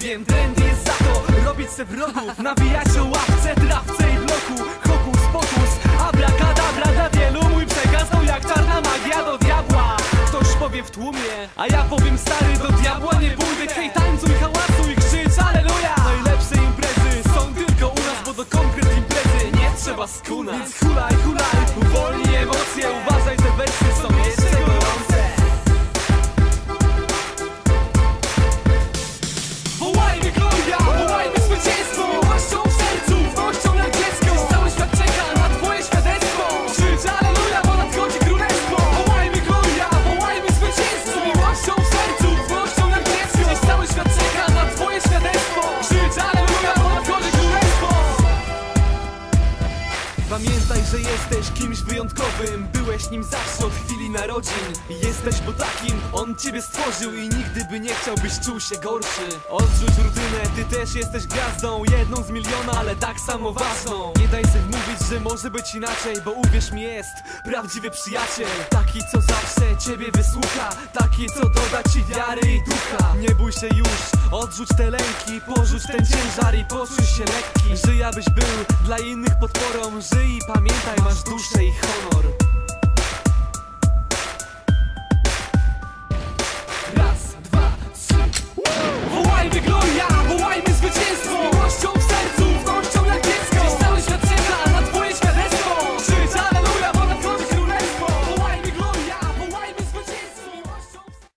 Wiem, trend jest za to. Robić se wrogów, nawijać o ławce, trawce i bloku. Hokus pokus, abrakadabra dla wielu. Mój przekaz to jak czarna magia do diabła. Ktoś powie w tłumie, a ja powiem stary do diabła. Nie pójdę, hej tańcuj, hałasuj, krzycz, aleluja. Najlepsze imprezy są tylko u nas, bo do konkret imprezy nie trzeba skuna Więc hulaj, hulaj, uwolnij emocje, uważaj. pamiętam Pamiętaj, że jesteś kimś wyjątkowym. Byłeś nim zawsze od chwili narodzin. Jesteś bo takim on ciebie stworzył I nigdy by nie chciał, byś czuł się gorszy. Odrzuć rutynę, ty też jesteś gwiazdą. Jedną z miliona, ale tak samo ważną. Nie daj sobie mówić, że może być inaczej Bo uwierz mi, jest prawdziwy przyjaciel. Taki, co zawsze ciebie wysłucha. Taki, co doda ci wiary i ducha. Nie bój się już, odrzuć te lęki. Porzuć ten ciężar i poczuj się lekki. Żyj abyś był dla innych podporą. Żyj i pamiętaj, Pamiętaj, masz duszę i honor. Raz, dwa, trzy. Wołajmy gloria, wołajmy zwycięstwo.